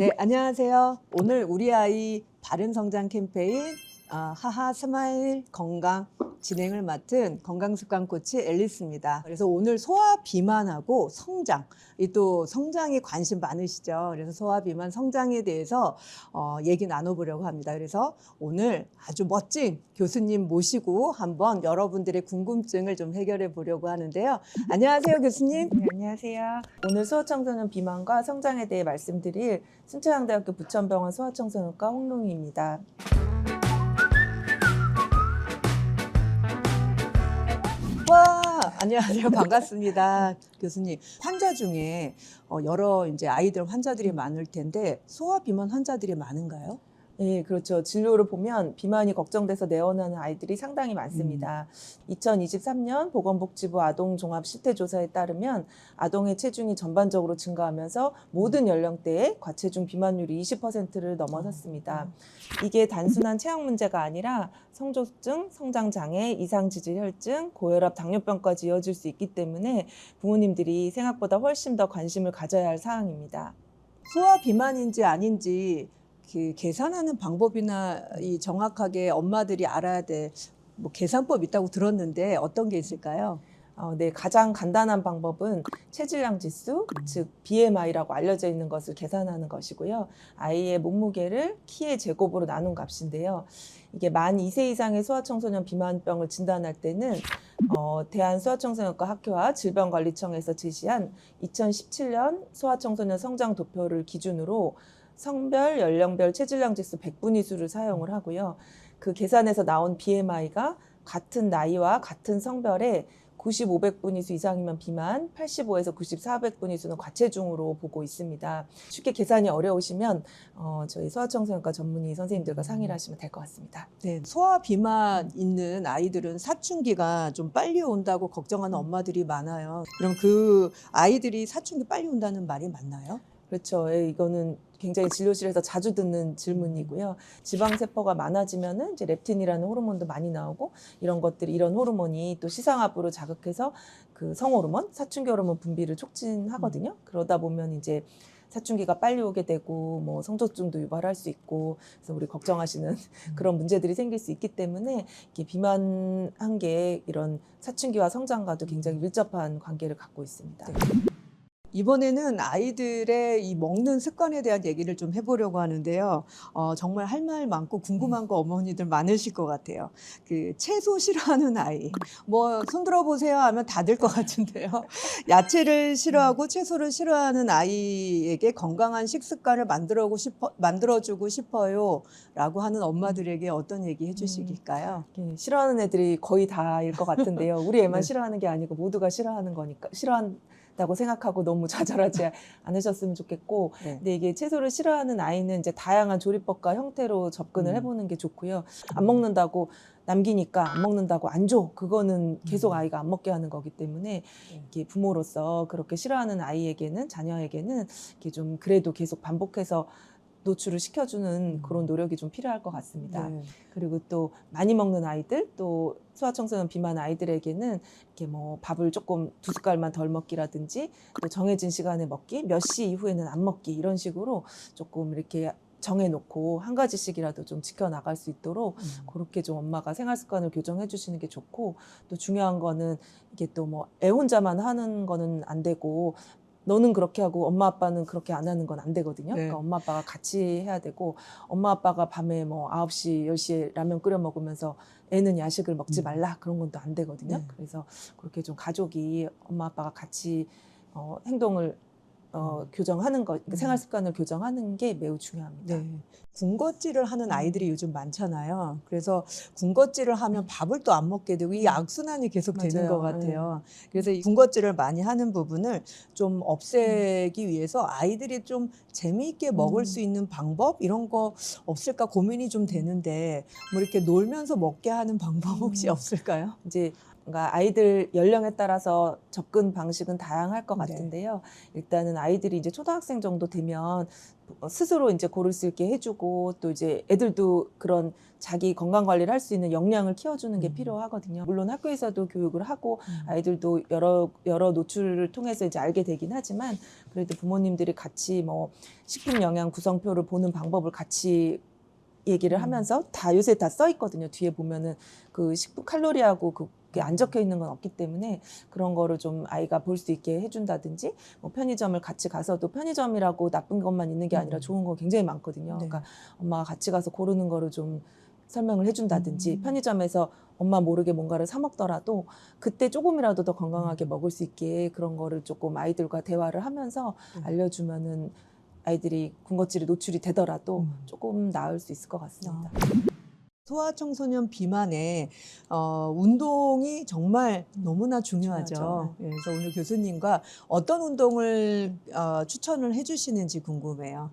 네, 안녕하세요. 오늘 우리 아이 바른 성장 캠페인 아, 하하 스마일 건강 진행을 맡은 건강습관 코치 앨리스입니다. 그래서 오늘 소아 비만하고 성장, 이 또 성장에 관심 많으시죠. 그래서 소아 비만 성장에 대해서 어, 얘기 나눠보려고 합니다. 그래서 오늘 아주 멋진 교수님 모시고 한번 여러분들의 궁금증을 좀 해결해 보려고 하는데요. 안녕하세요, 교수님. 네, 안녕하세요. 오늘 소아청소년 비만과 성장에 대해 말씀드릴 순천향대학교 부천병원 소아청소년과 홍롱이입니다. 안녕하세요. 반갑습니다. 교수님. 환자 중에 어, 여러 이제 아이들 환자들이 많을 텐데 소아 비만 환자들이 많은가요? 네, 그렇죠. 진료를 보면 비만이 걱정돼서 내원하는 아이들이 상당히 많습니다. 2023년 보건복지부 아동 종합 실태 조사에 따르면 아동의 체중이 전반적으로 증가하면서 모든 연령대의 과체중 비만율이 20%를 넘어섰습니다. 이게 단순한 체형 문제가 아니라 성조증, 성장 장애, 이상 지질 혈증, 고혈압, 당뇨병까지 이어질 수 있기 때문에 부모님들이 생각보다 훨씬 더 관심을 가져야 할 사항입니다. 소아 비만인지 아닌지 그 계산하는 방법이나 이 정확하게 엄마들이 알아야 될 뭐 계산법 있다고 들었는데 어떤 게 있을까요? 어, 네, 가장 간단한 방법은 체질량 지수, 즉 BMI라고 알려져 있는 것을 계산하는 것이고요. 아이의 몸무게를 키의 제곱으로 나눈 값인데요. 이게 만 2세 이상의 소아청소년 비만병을 진단할 때는 어, 대한소아청소년과 학교와 질병관리청에서 제시한 2017년 소아청소년 성장 도표를 기준으로 성별, 연령별 체질량 지수 100분위 수를 사용을 하고요. 그 계산에서 나온 BMI가 같은 나이와 같은 성별의 90, 500분위 수 이상이면 비만, 85에서 90, 400분위 수는 과체중으로 보고 있습니다. 쉽게 계산이 어려우시면 어, 저희 소아청소년과 전문의 선생님들과 상의를 하시면 될 것 같습니다. 네, 소아 비만 있는 아이들은 사춘기가 좀 빨리 온다고 걱정하는 엄마들이 많아요. 그럼 그 아이들이 사춘기 빨리 온다는 말이 맞나요? 그렇죠. 예, 이거는 굉장히 진료실에서 자주 듣는 질문이고요. 지방 세포가 많아지면은 이제 렙틴이라는 호르몬도 많이 나오고 이런 것들이 이런 호르몬이 또 시상압으로 자극해서 그 성호르몬, 사춘기 호르몬 분비를 촉진하거든요. 그러다 보면 이제 사춘기가 빨리 오게 되고 뭐 성적증도 유발할 수 있고 그래서 우리 걱정하시는 그런 문제들이 생길 수 있기 때문에 이게 비만한 게 이런 사춘기와 성장과도 굉장히 밀접한 관계를 갖고 있습니다. 네. 이번에는 아이들의 이 먹는 습관에 대한 얘기를 좀 해보려고 하는데요. 어, 정말 할 말 많고 궁금한 거 어머니들 많으실 것 같아요. 그 채소 싫어하는 아이, 뭐 손들어 보세요 하면 다 될 것 같은데요. 야채를 싫어하고 채소를 싫어하는 아이에게 건강한 식습관을 만들어고 싶어 만들어주고 싶어요라고 하는 엄마들에게 어떤 얘기 해주시길까요? 예, 싫어하는 애들이 거의 다일 것 같은데요. 우리 애만 네. 싫어하는 게 아니고 모두가 싫어하는 거니까 싫어한 다고 생각하고 너무 좌절하지 않으셨으면 좋겠고, 네. 근데 이게 채소를 싫어하는 아이는 이제 다양한 조리법과 형태로 접근을 음. 해보는 게 좋고요. 안 먹는다고 남기니까 안 먹는다고 안 줘. 그거는 계속 음. 아이가 안 먹게 하는 거기 때문에 이게 부모로서 그렇게 싫어하는 아이에게는 자녀에게는 이렇게 좀 그래도 계속 반복해서 노출을 시켜주는 음. 그런 노력이 좀 필요할 것 같습니다. 네. 그리고 또 많이 먹는 아이들 또 소아청소년 비만 아이들에게는 이렇게 뭐 밥을 조금 두 숟갈만 덜 먹기라든지 또 정해진 시간에 먹기 몇 시 이후에는 안 먹기 이런 식으로 조금 이렇게 정해놓고 한 가지씩이라도 좀 지켜나갈 수 있도록 음. 그렇게 좀 엄마가 생활 습관을 교정해 주시는 게 좋고 또 중요한 거는 이게 또 뭐 애 혼자만 하는 거는 안 되고 너는 그렇게 하고 엄마 아빠는 그렇게 안 하는 건 안 되거든요. 네. 그러니까 엄마 아빠가 같이 해야 되고 엄마 아빠가 밤에 뭐 9시, 10시에 라면 끓여 먹으면서 애는 야식을 먹지 음. 말라 그런 건 또 안 되거든요. 네. 그래서 그렇게 좀 가족이 엄마 아빠가 같이 어, 행동을 어, 교정하는 것, 그러니까 음. 생활 습관을 교정하는 게 매우 중요합니다. 네. 군것질을 하는 아이들이 요즘 많잖아요. 그래서 군것질을 하면 밥을 또 안 먹게 되고 이 악순환이 계속 되는 맞아요. 것 같아요. 그래서 이 군것질을 많이 하는 부분을 좀 없애기 위해서 아이들이 좀 재미있게 먹을 음. 수 있는 방법 이런 거 없을까 고민이 좀 되는데 뭐 이렇게 놀면서 먹게 하는 방법 혹시 음. 없을까요? 이제 그러니까 아이들 연령에 따라서 접근 방식은 다양할 것 네. 같은데요. 일단은 아이들이 이제 초등학생 정도 되면 스스로 이제 고를 수 있게 해주고 또 이제 애들도 그런 자기 건강 관리를 할 수 있는 역량을 키워주는 게 음. 필요하거든요. 물론 학교에서도 교육을 하고 음. 아이들도 여러 여러 노출을 통해서 이제 알게 되긴 하지만 그래도 부모님들이 같이 뭐 식품 영양 구성표를 보는 방법을 같이 얘기를 음. 하면서 다 요새 다 써 있거든요. 뒤에 보면은 그 식품 칼로리하고 그게 안 적혀 있는 건 없기 때문에 그런 거를 좀 아이가 볼 수 있게 해준다든지 뭐 편의점을 같이 가서도 편의점이라고 나쁜 것만 있는 게 아니라 음. 좋은 거 굉장히 많거든요. 네. 그러니까 엄마가 같이 가서 고르는 거를 좀 설명을 해준다든지 음. 편의점에서 엄마 모르게 뭔가를 사 먹더라도 그때 조금이라도 더 건강하게 음. 먹을 수 있게 그런 거를 조금 아이들과 대화를 하면서 음. 알려주면은 아이들이 군것질에 노출이 되더라도 음. 조금 나을 수 있을 것 같습니다. 소아 청소년 비만에 어, 운동이 정말 너무나 중요하죠. 중요하죠. 예, 그래서 오늘 교수님과 어떤 운동을 어, 추천을 해주시는지 궁금해요.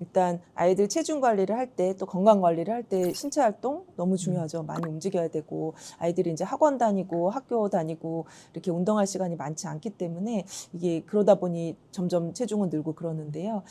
일단 아이들 체중 관리를 할 때 또 건강 관리를 할 때 신체 활동 너무 중요하죠. 음. 많이 움직여야 되고 아이들이 이제 학원 다니고 학교 다니고 이렇게 운동할 시간이 많지 않기 때문에 이게 그러다 보니 점점 체중은 늘고 그러는데요.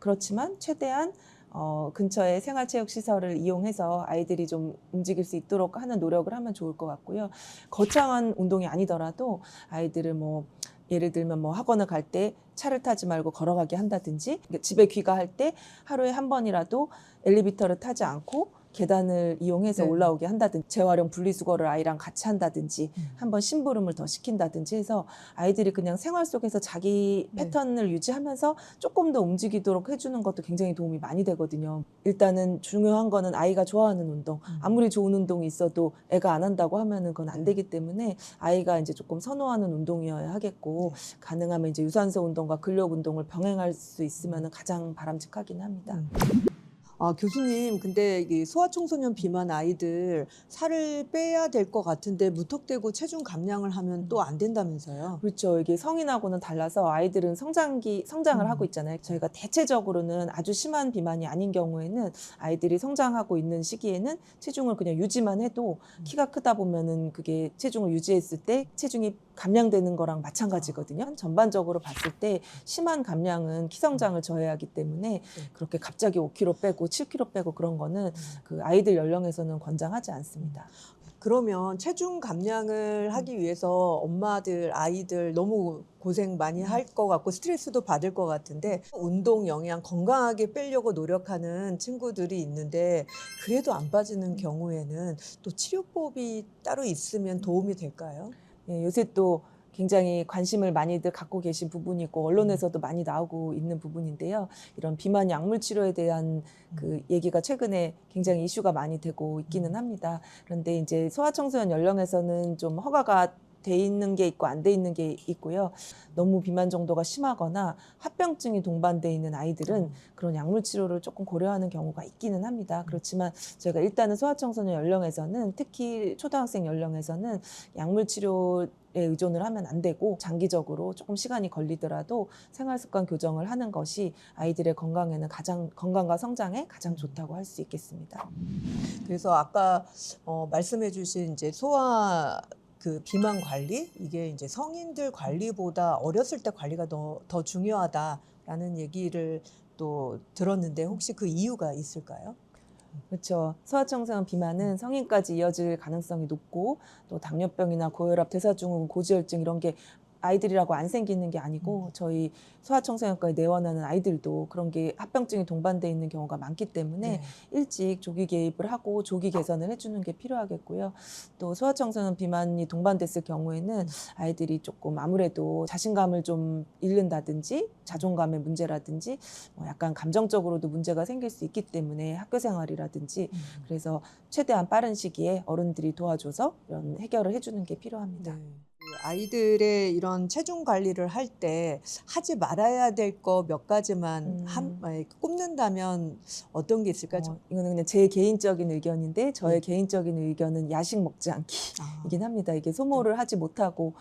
그렇지만 최대한 어, 근처에 생활체육 시설을 이용해서 아이들이 좀 움직일 수 있도록 하는 노력을 하면 좋을 것 같고요. 거창한 운동이 아니더라도 아이들을 뭐 예를 들면 뭐 학원을 갈 때 차를 타지 말고 걸어가게 한다든지 그러니까 집에 귀가할 때 하루에 한 번이라도 엘리베이터를 타지 않고 계단을 이용해서 네. 올라오게 한다든지 재활용 분리수거를 아이랑 같이 한다든지 음. 한번 심부름을 더 시킨다든지 해서 아이들이 그냥 생활 속에서 자기 네. 패턴을 유지하면서 조금 더 움직이도록 해주는 것도 굉장히 도움이 많이 되거든요. 일단은 중요한 거는 아이가 좋아하는 운동. 음. 아무리 좋은 운동이 있어도 애가 안 한다고 하면은 그건 안 네. 되기 때문에 아이가 이제 조금 선호하는 운동이어야 하겠고 네. 가능하면 이제 유산소 운동과 근력 운동을 병행할 수 있으면 가장 바람직하긴 합니다. 음. 아, 교수님, 근데 이 소아청소년 비만 아이들 살을 빼야 될 것 같은데 무턱대고 체중 감량을 하면 또 안 된다면서요? 그렇죠. 이게 성인하고는 달라서 아이들은 성장기 성장을 음. 하고 있잖아요. 저희가 대체적으로는 아주 심한 비만이 아닌 경우에는 아이들이 성장하고 있는 시기에는 체중을 그냥 유지만 해도 음. 키가 크다 보면은 그게 체중을 유지했을 때 체중이 감량되는 거랑 마찬가지거든요. 전반적으로 봤을 때 심한 감량은 키 성장을 저해하기 때문에 그렇게 갑자기 5kg 빼고 7kg 빼고 그런 거는 그 아이들 연령에서는 권장하지 않습니다. 그러면 체중 감량을 하기 위해서 엄마들, 아이들 너무 고생 많이 할 것 같고 스트레스도 받을 것 같은데 운동 영양 건강하게 빼려고 노력하는 친구들이 있는데 그래도 안 빠지는 경우에는 또 치료법이 따로 있으면 도움이 될까요? 예, 요새 또 굉장히 관심을 많이들 갖고 계신 부분이고 언론에서도 많이 나오고 있는 부분인데요. 이런 비만 약물 치료에 대한 그 얘기가 최근에 굉장히 이슈가 많이 되고 있기는 합니다. 그런데 이제 소아청소년 연령에서는 좀 허가가 돼 있는 게 있고 안 돼 있는 게 있고요. 너무 비만 정도가 심하거나 합병증이 동반돼 있는 아이들은 그런 약물 치료를 조금 고려하는 경우가 있기는 합니다. 그렇지만 저희가 일단은 소아청소년 연령에서는 특히 초등학생 연령에서는 약물 치료에 의존을 하면 안 되고 장기적으로 조금 시간이 걸리더라도 생활 습관 교정을 하는 것이 아이들의 건강에는 가장 건강과 성장에 가장 좋다고 할 수 있겠습니다. 그래서 아까 어, 말씀해주신 이제 소아 그 비만 관리 이게 이제 성인들 관리보다 어렸을 때 관리가 더, 더 중요하다라는 얘기를 또 들었는데 혹시 그 이유가 있을까요? 그렇죠. 소아청소년 비만은 성인까지 이어질 가능성이 높고 또 당뇨병이나 고혈압, 대사증후군, 고지혈증 이런 게 아이들이라고 안 생기는 게 아니고 저희 소아청소년과에 내원하는 아이들도 그런 게 합병증이 동반돼 있는 경우가 많기 때문에 네. 일찍 조기 개입을 하고 조기 개선을 해주는 게 필요하겠고요. 또 소아청소년 비만이 동반됐을 경우에는 아이들이 조금 아무래도 자신감을 좀 잃는다든지 자존감의 문제라든지 뭐 약간 감정적으로도 문제가 생길 수 있기 때문에 학교 생활이라든지 음. 그래서 최대한 빠른 시기에 어른들이 도와줘서 이런 해결을 해주는 게 필요합니다. 네. 그 아이들의 이런 체중 관리를 할 때 하지 말아야 될 거 몇 가지만 음. 한, 아니, 꼽는다면 어떤 게 있을까 요? 어, 이거는 그냥 제 개인적인 의견인데 저의 네. 개인적인 의견은 야식 먹지 않기이긴 아, 합니다. 이게 소모를 하지 못하고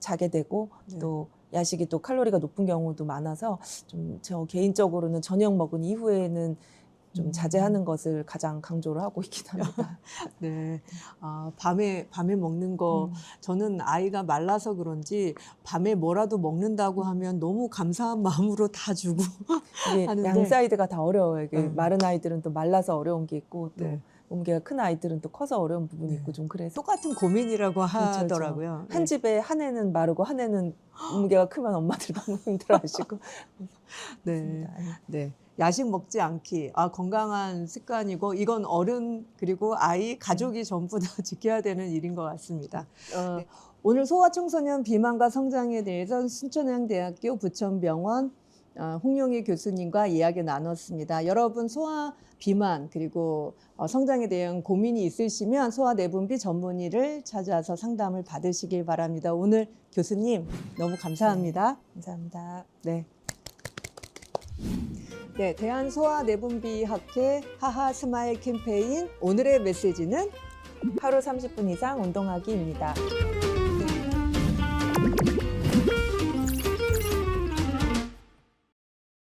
자게 되고 네. 또 야식이 또 칼로리가 높은 경우도 많아서 좀 저 개인적으로는 저녁 먹은 이후에는 좀 음. 자제하는 것을 가장 강조를 하고 있긴 합니다. 네. 아, 밤에 밤에 먹는 거 음. 저는 아이가 말라서 그런지 밤에 뭐라도 먹는다고 하면 너무 감사한 마음으로 다 주고. 이게 하는데- 양 사이드가 다 어려워요. 이게 음. 마른 아이들은 또 말라서 어려운 게 있고 또 네. 몸무게가 큰 아이들은 또 커서 어려운 부분이 네. 있고 좀 그래서 똑같은 고민이라고 그렇죠. 하더라고요. 한 집에 한 애는 마르고 한 애는 몸무게가 크면 엄마들 너무 힘들어하시고 네. 그렇습니다. 네. 야식 먹지 않기. 아, 건강한 습관이고, 이건 어른, 그리고 아이, 가족이 전부 다 지켜야 되는 일인 것 같습니다. 어, 오늘 소아청소년 비만과 성장에 대해서 순천향대학교 부천병원 어, 홍용희 교수님과 이야기 나눴습니다. 여러분 소아 비만 그리고 어, 성장에 대한 고민이 있으시면 소아 내분비 전문의를 찾아서 상담을 받으시길 바랍니다. 오늘 교수님 너무 감사합니다. 감사합니다. 네. 네, 대한 소아 내분비 학회 하하 스마일 캠페인 오늘의 메시지는 하루 30분 이상 운동하기입니다.